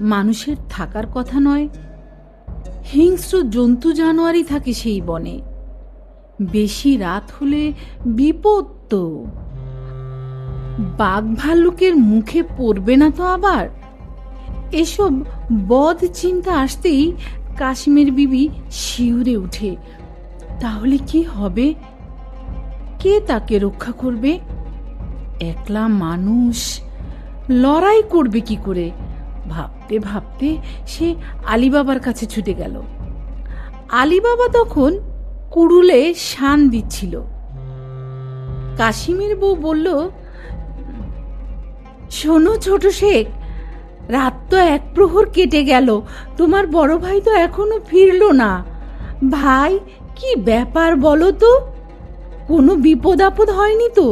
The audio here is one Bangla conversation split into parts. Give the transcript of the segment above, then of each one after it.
মানুষের থাকার কথা নয়। হিংস্র জন্তু জানোয়ারই থাকে সেই বনে। বেশি রাত হলে বিপদ তো বাঘ ভাল্লুকের মুখে পড়বে না তো আবার? এসব বদ চিন্তা আসতেই কাশ্মীর বিবি শিউরে উঠে। তাহলে কি হবে? কে তাকে রক্ষা করবে? একলা মানুষ লড়াই করবে কি করে? ভাবতে ভাবতে সে আলিবাবার কাছে ছুটে গেল। আলিবাবা তখন কুড়ুলে শান দিচ্ছিল। কাশিমের বউ বলল, শোনো ছোট শেখ, রাত তো এক প্রহর কেটে গেল, তোমার বড় ভাই তো এখনও ফিরলো না। ভাই, কি ব্যাপার বলো তো? কোনো বিপদ আপদ হয়নি তো?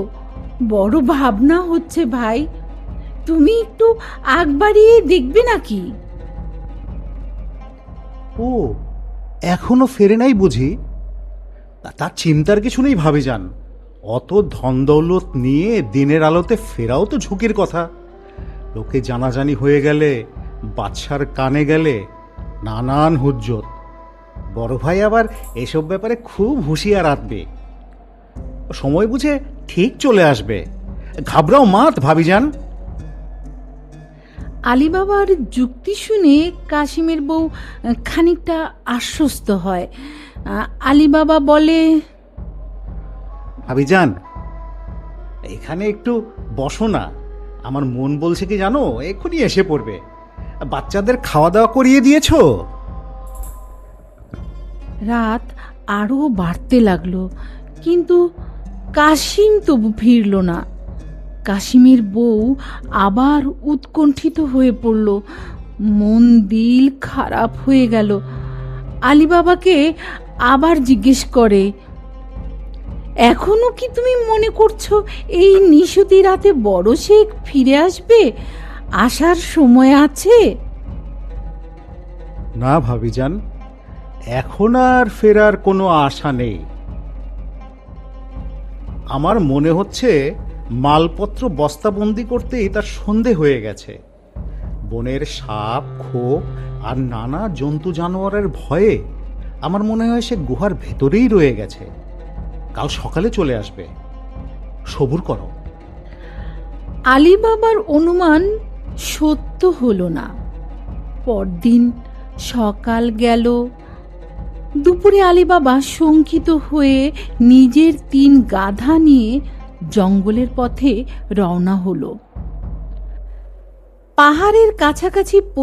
বড় ভাবনা হচ্ছে ভাই। তুমি একটু আগ বাড়িয়ে দেখবে নাকি? ও, এখনও ফেরে নাই বুঝি? তার চিন্তার কিছু নেই ভাবি যান অত ধন দৌলত নিয়ে দিনের আলোতে ফেরাও তো ঝুঁকির কথা। লোকে জানাজানি হয়ে গেলে বাচ্চার কানে গেলে নানান হুজ্জত। বড় ভাই আবার এসব ব্যাপারে খুব হুঁশিয়ার রাখবে সময় বুঝে ঠিক চলে আসবে। ঘাবড়াও মাত ভাবি যান আলিবাবার যুক্তি শুনে কাশিমের বউ খানিকটা আশ্বস্ত হয়। আলিবাবা বলে ভাবি যান এখানে একটু বসো না। আমার মন বলছে কি জানো এক্ষুনি এসে পড়বে। বাচ্চাদের খাওয়া দাওয়া করিয়ে দিয়েছ? রাত আরও বাড়তে লাগল কিন্তু কাশিম তবু ফিরল না। কাশিমের বউ আবার উৎকণ্ঠিত হয়ে পড়ল। মন দিল খারাপ হয়ে গেল। আলিবাবাকে আবার জিজ্ঞেস করে, এখনও কি তুমি মনে করছ এই নিশুতি রাতে বড় শেখ ফিরে আসবে? আসার সময় আছে? না ভাবি যান এখন আর ফেরার কোনো আশা নেই। আমার মনে হচ্ছে মালপত্র বস্তাবন্দি করতেই তার সন্ধে হয়ে গেছে। বনের সাপ, খোপ আর নানা জন্তু জানোয়ারের ভয়ে আমার মনে হয় সে গুহার ভেতরেই রয়ে গেছে। কাল সকালে চলে আসবে। সবুর করো। আলিবাবার অনুমান সত্য হলো না। পরদিন সকাল গেল। দুপুরে আলিবাবা শঙ্কিত হয়ে নিজের তিন গাধা নিয়ে জঙ্গলের পথে রওনা হলো। পাহাড়ের কাছাকাছি